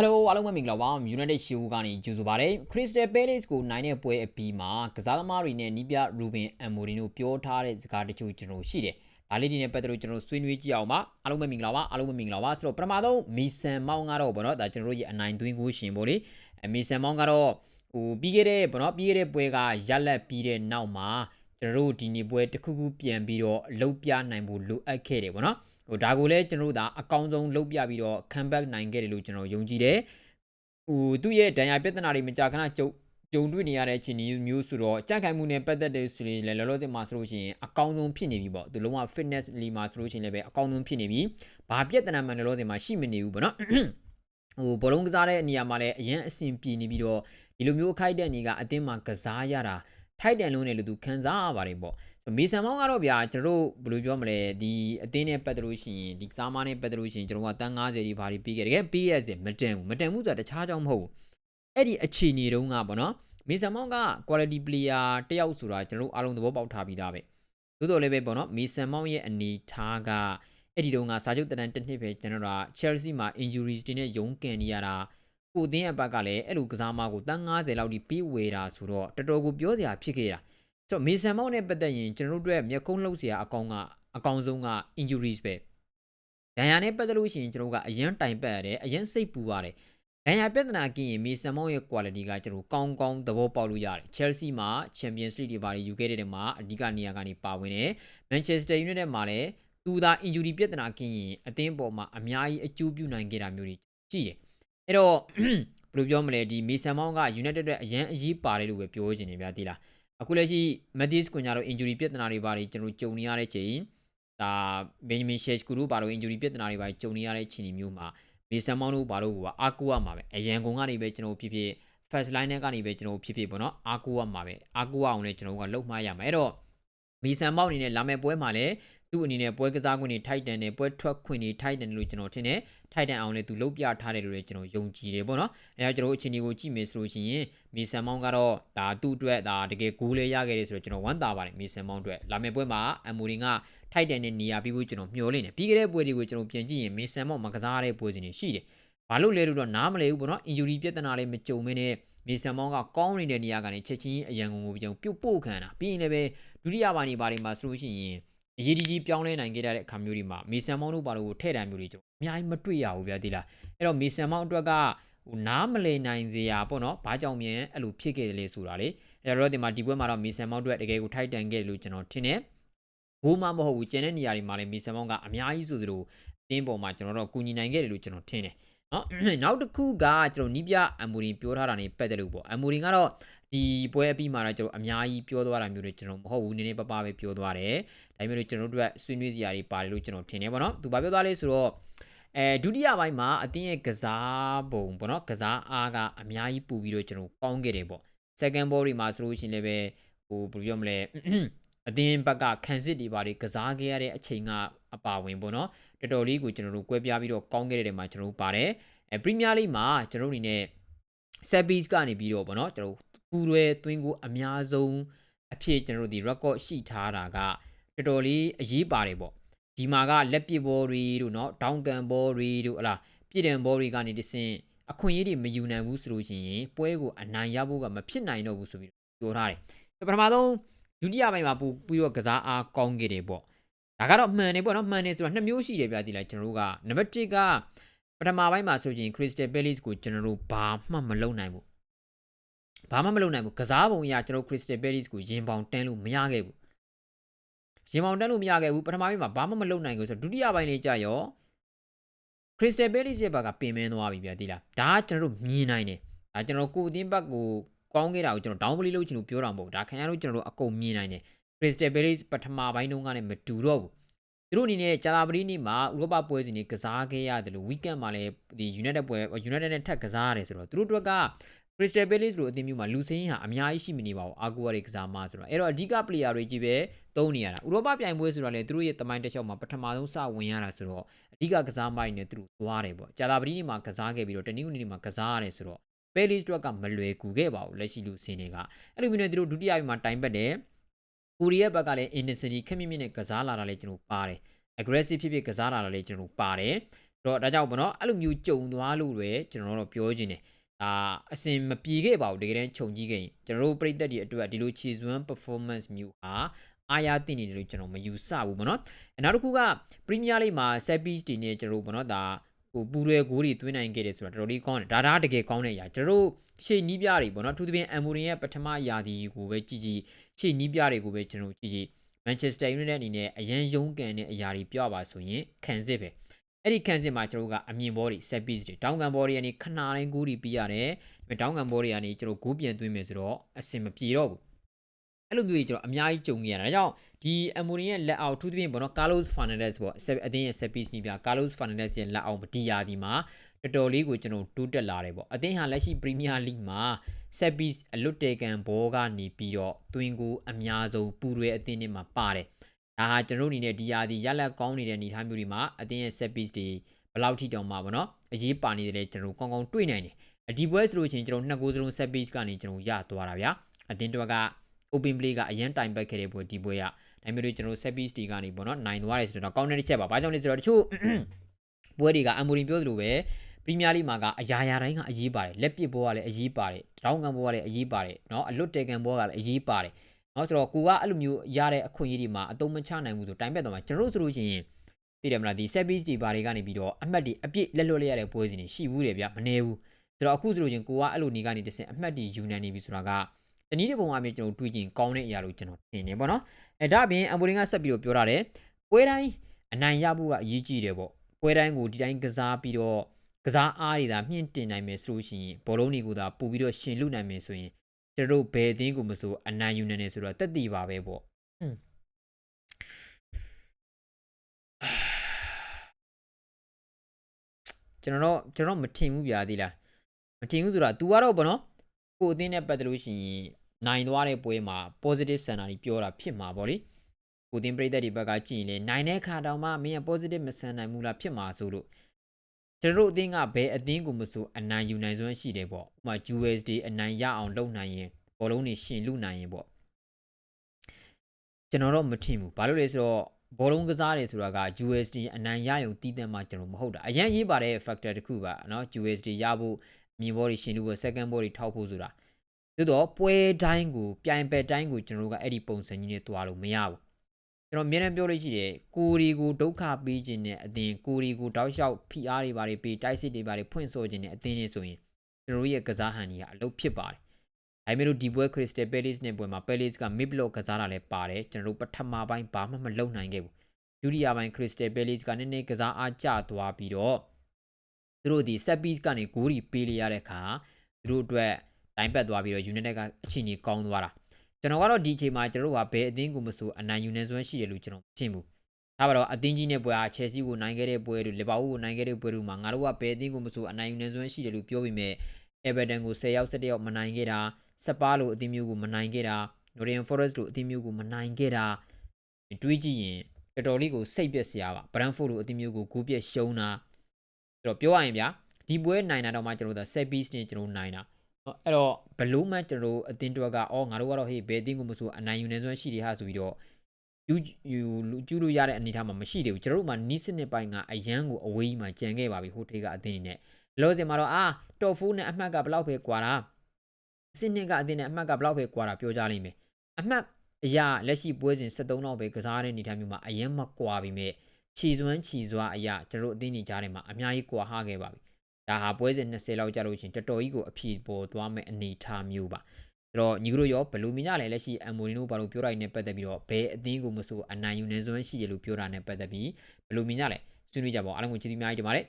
Hello အားလုံးပဲမင်္ဂလာပါ United Show ကနေကြိုဆိုပါရစေ Crystal Palace ကိုနိုင်တဲ့ပွဲအပြီးမှာကစားသမားတွေနဲ့နီးပြ Ruben Amorim တို့ပြောထားတဲ့စကားတချို့ကျွန်တော်ရှိတယ်ဒါလေးဒီနဲ့ပတ်သက်လို့ကျွန်တော်ဆွေးနွေးကြည့်အောင်ပါအားလုံးပဲမင်္ဂလာပါအားလုံးပဲမင်္ဂလာပါဆိုတော့ပထမဆုံးမီဆန်မောင်းကတော့ဗောနော်ဒါကျွန်တော်တို့ရဲ့အနိုင်သွင်းကိုရှင်ဗောလေမီဆန်မောင်းကတော့ဟိုပြီးခဲ့တဲ့ဗောနော်ပြီးခဲ့တဲ့ပွဲကရက်လက်ပြီးတဲ့နောက်မှာကျွန်တော်တို့ဒီနေ့ပွဲတစ်ခုခုပြန်ပြီးတော့လှုပ်ပြနိုင်ဖို့လိုအပ်ခဲ့တယ်ဗောနော် ဟိုဒါကိုလည်းကျွန်တော်တို့ဒါအကောင်းဆုံးလှုပ်ပြပြီးတော့ comeback နိုင်ခဲ့တယ်လို့ကျွန်တော်ယုံကြည်တယ်ဟိုသူ့ရဲ့ဒဏ်ရာပြဿနာတွေမကြာခဏကြုံကြုံတွေ့နေရတဲ့အခြေအနေမျိုးဆိုတော့ကြန့်ခိုင်မှုနဲ့ပတ်သက်တဲ့ဆိုရင်လည်းလောလောဆယ်မှာဆိုလို့ရှိရင်အကောင်းဆုံးဖြစ်နေပြီပေါ့သူလုံးဝ fitness လီမှာဆိုလို့ရှိရင်လည်းပဲအကောင်းဆုံးဖြစ်နေပြီဘာပြဿနာမှလောလောဆယ်မှာရှိမနေဘူးပေါ့နော်ဟိုဘောလုံးကစားတဲ့နေရာမှာလည်းအရင်အဆင်ပြေနေပြီးတော့ဒီလိုမျိုးခိုက်တဲ့နေကအတင်းမှာကစားရတာထိုက်တန်လုံးနဲ့လို့သူခံစားရပါတယ်ပေါ့ ဆိုမီဆန်မောင်းကတော့ဗျာကျွန်တော်တို့ဘယ်လိုပြောမလဲဒီအတင်းနဲ့ပတ်သက်လို့ရှိရင်ဒီကစားမနဲ့ပတ်သက်လို့ရှိရင်ကျွန်တော်ကတန်း90ဒီဘာတွေပြီးခဲ့တယ်တကယ်ပြီးရစေမတန်ဘူးမတန်ဘူးဆိုတာတခြားကြောင့်မဟုတ်ဘူးအဲ့ဒီအခြေအနေတုန်းကပေါ့နော်မီဆန်မောင်းက quality player တယောက်ဆိုတာကျွန်တော်တို့အားလုံးသဘောပေါက်ထားပြီးသားပဲသို့တော်လည်းပဲပေါ့နော်မီဆန်မောင်းရဲ့အနေထားကအဲ့ဒီတုန်းကစာချုပ်တန်းတစ်နှစ်ပဲကျွန်တော်တို့ Chelsea မှာ injuries တွေနဲ့ရုန်းကန်နေရတာကိုအသင်းအပတ်ကလည်းအဲ့လိုကစားမကိုတန်း90လောက်ထိပြီးဝေတာဆိုတော့တော်တော်ကိုပြောစရာဖြစ်ခဲ့တာ ဆိုတော့မေဆန်မောင်းနဲ့ပတ်သက်ရင်ကျွန်တော်တို့အတွက်မျက်ခုံးလှုပ်စရာအကောင်ကအကောင်ဆုံးက injuries ပဲဒဏ်ရာနဲ့ပတ်သက်လို့ရှိရင်ကျွန်တော်ကအရင်တိုင်ပတ်ရတယ်အရင်စိတ်ပူရတယ်ဒဏ်ရာပြဿနာကင်းရင်မေဆန်မောင်းရဲ့ quality ကကျွန်တော်ကောင်းကောင်းသဘောပေါက်လို့ရတယ် Chelsea မှာ Champions League တွေပါယူခဲ့တဲ့နေရာမှာအဓိကနေရာကနေပါဝင်တယ် Manchester United မှာလည်းသူသာ injury ပြဿနာကင်းရင်အသင်းပေါ်မှာအများကြီးအကျိုးပြုနိုင်ခဲ့တာမျိုးတွေရှိတယ်အဲ့တော့ဘယ်လိုပြောမလဲဒီမေဆန်မောင်းက United အတွက်အရန်အရေးပါတယ်လို့ပဲပြောချင်တယ်ဗျာဒီလား အခုလက်ရှိ Matis ကွန်ညာတို့ injury ပြဿနာတွေပါတယ်ကျွန်တော်ကြုံနေရတဲ့ချိန်ဒါ Benjamin Sheshko တို့ဘာလို့ injury ပြဿနာတွေပါကြုံနေရတဲ့ချိန်မျိုးမှာမေဆန်မောင်းတို့ဘာလို့ကအာကူရမှာပဲအရန်ကုန်ကနေပဲကျွန်တော်ဖြစ်ဖြစ် first line နဲ့ကနေပဲကျွန်တော်ဖြစ်ဖြစ်ပေါ့နော်အာကူရမှာပဲအာကူရအောင်လည်းကျွန်တော်ကလှုပ်မှားရမှာအဲ့တော့ မီဆန်မောက်အနေနဲ့လာမယ့်ပွဲမှာလည်းသူ့အနေနဲ့ပွဲကစားခွင့်တွေထိုက်တန်တယ်ပွဲထွက်ခွင့်တွေထိုက်တန်တယ်လို့ကျွန်တော်ထင်တယ်ထိုက်တန်အောင်လည်းသူလုပ်ပြထားတယ်လို့လည်းကျွန်တော်ယုံကြည်တယ်ပေါ့နော်အဲဒါကျွန်တော်အခြေအနေကိုကြည့်မယ်ဆိုလို့ရှိရင်မီဆန်မောင်းကတော့ဒါသူ့အတွက်ဒါတကယ်ဂိုးလေးရခဲ့တယ်ဆိုတော့ကျွန်တော်ဝမ်းသာပါတယ်မီဆန်မောင်းအတွက်လာမယ့်ပွဲမှာအမူရင်ကထိုက်တန်တဲ့နေရာပြီးဖို့ကျွန်တော်မျှော်လင့်တယ်ပြီးခဲ့တဲ့ပွဲတွေကိုကျွန်တော်ပြန်ကြည့်ရင်မီဆန်မောင်းမကစားရတဲ့ပွဲစဉ်တွေရှိတယ်ဘာလို့လဲလို့တော့နားမလဲဘူးပေါ့နော် injury ပြဿနာလည်းမကြုံမင်းနဲ့မေဆန်မောင်းကကောင်းနေတဲ့နေရာကနေချက်ချင်းအရန်ကုန်ကိုပြောင်းပြုတ်ပို့ခံတာပြီးရင်လည်းပဲဒုတိယပိုင်းနေပါတွေမှာဆိုလို့ရှိရင်အရေးကြီးပြောင်းလဲနိုင်ခဲ့တဲ့အခါမျိုးတွေမှာမေဆန်မောင်းတို့ဘာလို့ကိုထဲ့တမ်းမျိုးတွေကျွန်တော်အများကြီးမတွေ့ရဘူးဗျာဒီလားအဲ့တော့မေဆန်မောင်းအတွက်ကဟိုနားမလည်နိုင်စရာပေါ့နော်ဘာကြောင့်မြန်အဲ့လိုဖြစ်ခဲ့တယ်လေဆိုတာလေအဲ့တော့ဒီမှာဒီပွဲမှာတော့မေဆန်မောင်းအတွက်တကယ်ကိုထိုက်တန်ခဲ့တယ်လို့ကျွန်တော်ထင်တယ်ဘိုးမမဟုတ်ဘူးကျန်တဲ့နေရာတွေမှာလည်းမေဆန်မောင်းကအများကြီးဆိုသလိုအင်းပေါ်မှာကျွန်တော်တို့ကူညီနိုင်ခဲ့တယ်လို့ကျွန်တော်ထင်တယ် နော်နောက်တစ်ခုကကျွန်တော်နီးပြအမ်မိုရင်ပြောထားတာ ਨੇ ပတ်သက်လို့ပေါ့အမ်မိုရင်ကတော့ဒီပွဲအပြီးမှာတော့ကျွန်တော်အများကြီးပြောသွားတာမျိုးတွေကျွန်တော်မဟုတ်ဘူးနည်းနည်းပပပဲပြောသွားတယ်ဒါပေမဲ့ကျွန်တော်တို့အတွက်ဆွေးနွေးစရာတွေပါတယ်လို့ကျွန်တော်ထင်တယ်ပေါ့နော်သူဘာပြောသွားလဲဆိုတော့အဲဒုတိယပိုင်းမှာအတင်းရဲ့ကစားပုံပေါ့နော်ကစားအားကအများကြီးပူပြီးတော့ကျွန်တော်ကောင်းခဲ့တယ်ပေါ့ second ball တွေမှာဆိုလို့ရှိရင်လည်းပဲဟိုဘယ်လိုပြောမလဲ အတင်းဘက်ကခံစစ်တွေပါတွေကစားခဲ့ရတဲ့အချိန်ကအပါဝင်ပေါ့နော်တော်တော်လေးကိုကျွန်တော်တို့ကွဲပြားပြီးတော့ကောင်းခဲ့တဲ့နေရာမှာကျွန်တော်တို့ပါတယ်အဲပရီးမီးယားလိမှာကျွန်တော်တို့အနေနဲ့ set piece ကနေပြီးတော့ပေါ့နော်ကျွန်တော်ပူရဲသွင်းကိုအများဆုံးအဖြစ်ကျွန်တော်တို့ဒီ record ရှိထားတာကတော်တော်လေးအရေးပါတယ်ပေါ့ဒီမှာကလက်ပစ်ဘောတွေတို့เนาะ down can ဘောတွေတို့ဟလားပြစ်ဒန်ဘောတွေကနေတဆင့်အခွင့်အရေးတွေမယူနိုင်ဘူးဆိုလို့ရှိရင်ပွဲကိုအနိုင်ရဖို့ကမဖြစ်နိုင်တော့ဘူးဆိုပြီးပြောထားတယ်ပထမဆုံး ဒုတိယပိုင်းမှာပူပြီးတော့ကစားအားကောင်းခဲ့တယ်ပေါ့ဒါကတော့မှန်တယ်ပေါ့နော်မှန်တယ်ဆိုတော့နှစ်မျိုးရှိတယ်ဗျာဒီလားကျွန်တော်တို့ကနံပါတ်1ကပထမပိုင်းမှာဆိုရင် Crystal Palace ကိုကျွန်တော်တို့ဘာမှမလုပ်နိုင်ဘူးဘာမှမလုပ်နိုင်ဘူးကစားပုံအရကျွန်တော် Crystal Palace ကိုရင်ပေါင်တန်းလို့မရခဲ့ဘူးရင်ပေါင်တန်းလို့မရခဲ့ဘူးပထမပိုင်းမှာဘာမှမလုပ်နိုင်ဘူးဆိုတော့ဒုတိယပိုင်းလေးကြာရော Crystal Palace ရဲ့ဘက်ကပင်မင်းသွားပြီဗျာဒီလားဒါကကျွန်တော်တို့မြင်နိုင်တယ်ဒါကျွန်တော်ကိုအသင်းဘက်ကို ကောင်းခဲ့တာကိုကျွန်တော် down play လုပ်ချင်လို့ပြောတာမဟုတ်ဒါခင်ဗျားတို့ကျွန်တော်တို့အကုန်မြင်နိုင်တယ် Crystal Palace ပထမပိုင်းတုန်းကလည်းမတူတော့ဘူးသူတို့အနေနဲ့ဂျာလာပရီနေ့မှာဥရောပပွဲစဉ်တွေကစားခဲ့ရတယ်လို့ weekend မှာလည်းဒီ United ပွဲ United နဲ့ထပ်ကစားရတယ်ဆိုတော့သူတို့တို့က Crystal Palace လို့အသင်းမျိုးမှာလူစင်းဟာအများကြီးရှိမနေပါဘူးအာကူဝါတွေကစားမှဆိုတော့အဲ့တော့အဓိက player တွေကြီးပဲသုံးနေရတာဥရောပပြိုင်ပွဲဆိုတော့လေသူတို့ရဲ့တမိုင်းတစ်လျှောက်မှာပထမဆုံးစဝင်ရတာဆိုတော့အဓိကကစားမိုင်းနဲ့သူတို့သွားတယ်ပေါ့ဂျာလာပရီနေ့မှာကစားခဲ့ပြီးတော့တနင်္ဂနွေနေ့မှာကစားရတယ်ဆိုတော့ Palace တို့ကမလွယ်ကူခဲ့ပါဘူးလက်ရှိလူစင်းတွေကအဲ့လိုမျိုးနဲ့သူတို့ဒုတိယပိုင်းမှာတိုင်ပတ်တယ်ကိုရီးယားဘက်ကလည်း intensity ခက်မြင့်မြင့်နဲ့ကစားလာတာလည်းကျွန်တော်ပါတယ် aggressive ဖြစ်ဖြစ်ကစားလာတာလည်းကျွန်တော်ပါတယ်တော့ဒါကြောင့်ပေါ့နော်အဲ့လိုမျိုးကြုံသွားလို့ပဲကျွန်တော်တို့ပြောခြင်းတယ်အာအစင်မပြေခဲ့ပါဘူးတကယ်တမ်းခြုံကြည့်ခဲ့ရင်ကျွန်တော်တို့ပြည်သက်တွေအတွက်ဒီလိုခြေစွမ်း performance မျိုးဟာအားရတင်နေတယ်လို့ကျွန်တော်မယူဆဘူးပေါ့နော်အဲနောက်တစ်ခုက Premier League မှာ set piece တွေနဲ့ကျွန်တော်တို့ပေါ့နော်ဒါ ဟိုပူရဲဂိုးတွေသွင်းနိုင်ခဲ့တယ်ဆိုတာတော်တော်လေးကောင်းတယ်ဒါဒါတကယ်ကောင်းတဲ့အရာကျွန်တော်တို့ရှေ့နီးပြတွေပေါ့နော်ထူးသဖြင့်အမ်မိုရင်ရဲ့ပထမယာဒီကိုပဲကြည့်ကြည့်ရှေ့နီးပြတွေကိုပဲကျွန်တော်ကြည့်ကြည့် Manchester United အနေနဲ့အရန်ရုန်းကန်တဲ့အရာတွေပြောပါဆိုရင်ခံစစ်ပဲအဲ့ဒီခံစစ်မှာကျွန်တော်ကအမြင်ဘောတွေ set piece တွေတောင်းကန်ဘောတွေကနေခဏတိုင်းဂိုးတွေပြီးရတယ်တောင်းကန်ဘောတွေကနေကျွန်တော်ဂိုးပြန်သွင်းမယ်ဆိုတော့အဆင်မပြေတော့ဘူး အဲ့လိုမျိုးကြီးကျွန်တော်အများကြီးကြုံခဲ့ရတာဒါကြောင့်ဒီအမိုရီရဲ့လက်အောက်ထူးသဖြင့်ဘောနော်ကာလိုစ်ဖာနန်ဒက်စ်ပေါ့အသင်းရဲ့ set piece နီးပြကာလိုစ်ဖာနန်ဒက်စ်ရဲ့လက်အောက်ဒီယာဒီမှာတော်တော်လေးကိုကျွန်တော်တိုးတက်လာတယ်ပေါ့အသင်းဟာလက်ရှိပရီးမီးယားလိမှာ set piece အလွတ်တေကန်ဘောကနေပြီးတော့တွင်ကိုအများဆုံးပူရဲအသင်းတွေမှာပါတယ်ဒါဟာကျွန်တော်အနေနဲ့ဒီယာဒီရက်လက်ကောင်းနေတဲ့အနေအထားမျိုးတွေမှာအသင်းရဲ့ set piece တွေဘယ်လောက်ထိတောင်မှပေါ့နော်အရေးပါနေတယ်လေကျွန်တော်ကောင်းကောင်းတွေ့နိုင်တယ်ဒီပွဲဆိုလို့ချင်းကျွန်တော်နှစ်ကိုစလုံး set piece ကနေကျွန်တော်ရသွားတာဗျာအသင်းတော်က open play ကအရင်တိုင်ပတ်ခဲ့တဲ့ပွဲဒီပွဲကဒါမျိုးတွေကျွန်တော် set piece တွေကနေပေါ့နော်နိုင်သွားတယ်ဆိုတော့ကောင်းတဲ့တစ်ချက်ပါဘာကြောင့်လဲဆိုတော့တချို့ပွဲတွေကအမိုရင်ပြောသလိုပဲပရီးမီးယားလိမှာကအရာရာတိုင်းကအရေးပါတယ်လက်ပစ်ဘောကလည်းအရေးပါတယ်တောင်းကန်ဘောကလည်းအရေးပါတယ်เนาะအလွတ်တေကန်ဘောကလည်းအရေးပါတယ်เนาะဆိုတော့ကိုကအဲ့လိုမျိုးရတဲ့အခွင့်အရေးတွေမှာအသုံးမချနိုင်ဘူးဆိုတိုင်ပတ်တော့မှာကျွန်တော်တို့ဆိုလို့ရှိရင်သိတယ်မလားဒီ set piece တွေဘာတွေကနေပြီးတော့အမှတ်တွေအပြည့်လက်လွတ်လိုက်ရတဲ့ပွဲစဉ်တွေရှိဘူးတယ်ဗျမနေဘူးဆိုတော့အခုဆိုလို့ချင်းကိုကအဲ့လိုနေကနေတစင်အမှတ်တွေယူနိုင်နေပြီဆိုတာက တနည်းတဲ့ပုံအပြင်ကျွန်တော်တွေးကြည့်ကောင်းတဲ့အရာလို့ကျွန်တော်ထင်နေပေါ့နော်အဲဒါအပြင်အမ်ဘူလင်ကဆက်ပြီးတော့ပြောထားတယ်ပွဲတိုင်းအနိုင်ရဖို့ကအရေးကြီးတယ်ပေါ့ပွဲတိုင်းကိုဒီတိုင်းကစားပြီးတော့ကစားအားတွေသာမြင့်တင်နိုင်မယ်ဆိုလို့ရှိရင်ဘောလုံးတွေကိုသာပို့ပြီးတော့ရှင်လူနိုင်မယ်ဆိုရင်ကျွန်တော်တို့ဘယ်အသင်းကိုမဆိုအနိုင်ယူနိုင်တယ်ဆိုတော့တက်တည်ပါပဲပေါ့ကျွန်တော်တော့ကျွန်တော်မထင်ဘူးဗျာဒီလားမထင်ဘူးဆိုတာ तू ကတော့ဗောနော် ကိုအသင်းနဲ့ပတ်သက်လို့ရှိရင်နိုင်သွားတဲ့ပွဲမှာ positive center ကြီးပြောတာဖြစ်မှာဗောလေကိုတင်ပရိသတ်တွေဘက်ကကြည့်ရင်လေနိုင်တဲ့ခါတောင်မှမင်းက positive မဆန်နိုင်ဘူးလားဖြစ်မှာဆိုလို့ကျွန်တော်တို့အသင်းကဘယ်အသင်းကိုမဆိုအနိုင်ယူနိုင်စွမ်းရှိတယ်ပေါ့ဥပမာ USD အနိုင်ရအောင်လုပ်နိုင်ရင်ဘောလုံးတွေရှင်လူနိုင်ရင်ပေါ့ကျွန်တော်တော့မထင်ဘူးဘာလို့လဲဆိုတော့ဘောလုံးကစားတယ်ဆိုတာက USD အနိုင်ရရုံတည်တဲ့မှကျွန်တော်မဟုတ်တာအရင်ရေးပါတဲ့ factor တစ်ခုပါเนาะ USD ရဖို့ မြင်ဘောတွေရှင်လူဖို့ second ball တွေထောက်ဖို့ဆိုတာသို့တော့ပွဲတိုင်းကိုပြိုင်ပဲတိုင်းကိုကျွန်တော်တို့ကအဲ့ဒီပုံစံကြီးနဲ့တွားလို့မရဘူးကျွန်တော်အများနဲ့ပြောလို့ရှိတယ်ကိုရီကိုဒုက္ခပေးခြင်းနဲ့အတင်ကိုရီကိုတောက်လျှောက်ဖိအားတွေပါတယ်ပေးတိုက်စစ်တွေပါတယ်ဖွင့်ဆိုခြင်းနဲ့အတင်နေဆိုရင်ကျွန်တော်တို့ရဲ့ကစားဟန်ကြီးကအလုပ်ဖြစ်ပါတယ်ဒါပေမဲ့လို့ဒီပွဲ Crystal Palace နဲ့ပွဲမှာ Palace က mid block ကစားတာလည်းပါတယ်ကျွန်တော်တို့ပထမပိုင်းဘာမှမလုပ်နိုင်ခဲ့ဘူးဒုတိယပိုင်း Crystal Palace ကနည်းနည်းကစားအားကျသွားပြီးတော့ သူတို့ဒီ set piece ကနေဂိုးတွေပေးလိုက်ရတဲ့အခါသူတို့အတွက်တိုင်းပတ်သွားပြီးတော့ United ကအချိန်ကြီးကောင်းသွားတာကျွန်တော်ကတော့ဒီအချိန်မှာကျွန်တော်တို့ကဘယ်အသင်းကိုမဆိုအနိုင်ယူနေစွမ်းရှိတယ်လို့ကျွန်တော်ထင်ဘူးဒါပါတော့အသင်းကြီးနဲ့ပွဲအားချယ်ဆီကိုနိုင်ခဲ့တဲ့ပွဲတွေလီဗာပူးကိုနိုင်ခဲ့တဲ့ပွဲတွေမှာငါတို့ကဘယ်အသင်းကိုမဆိုအနိုင်ယူနေစွမ်းရှိတယ်လို့ပြောပြီးမြဲ Everton ကို10ရောက်17ရောက်မနိုင်ခဲ့တာစပါးလိုအသင်းမျိုးကိုမနိုင်ခဲ့တာ Nottingham Forest လိုအသင်းမျိုးကိုမနိုင်ခဲ့တာတွေးကြည့်ရင်တော်တော်လေးကိုစိတ်ပျက်စရာပါ Brentford လိုအသင်းမျိုးကိုဂိုးပြက်ရှုံးတာဆို တော့ပြောရရင်ဗျာဒီပွဲနိုင်တာတော့မှကျွန်တော်တို့ set piece နဲ့ကျွန်တော်နိုင်တာအဲ့တော့ဘလို့မှကျွန်တော်အတင်းတွက်ကအော်ငါတို့ကတော့ဟေးဘယ်အတင်းကိုမဆိုအနိုင်ယူနေစွမ်းရှိတယ်ဟာဆိုပြီးတော့ယူယူကျူးလို့ရတဲ့အနေအထားမှာမရှိသေးဘူးကျွန်တော်တို့မှာနီးစနစ်ပိုင်းကအရန်ကိုအဝေးကြီးမှာကြံခဲ့ပါပြီဟိုထေးကအတင်းနေနဲ့လောစင်မှာတော့အာတော့ဖူးနဲ့အမှတ်ကဘလောက်ပဲကွာတာစနစ်ကအတင်းနဲ့အမှတ်ကဘလောက်ပဲကွာတာပြောကြလိမ့်မယ်အမှတ်အရာလက်ရှိပွဲစဉ်73လောက်ပဲကစားတဲ့အနေအထားမျိုးမှာအရင်မကွာပြီမဲ့ ခြီစွမ်းခြီစွာအရာကျွန်တော်တို့အသင်းနေကြားထဲမှာအများကြီးကွာဟခဲ့ပါပြီဒါဟာပွဲစဉ်20လောက်ကြာလို့ရှင်တော်တော်ကြီးကိုအဖြေပေါ်သွားမဲ့အနေအထားမျိုးပါအဲ့တော့ညီတို့ရောဘလူမီညလည်းလက်ရှိအမ်မိုရီနိုဘာလို့ပြောတာနဲ့ပတ်သက်ပြီးတော့ဘယ်အသင်းကိုမဆိုအနိုင်ယူနေစွမ်းရှိတယ်လို့ပြောတာနဲ့ပတ်သက်ပြီးဘလူမီညလည်းဆွေးနွေးကြပါအောင်အားလုံးကိုကျေးဇူးများကြီးတင်ပါတယ်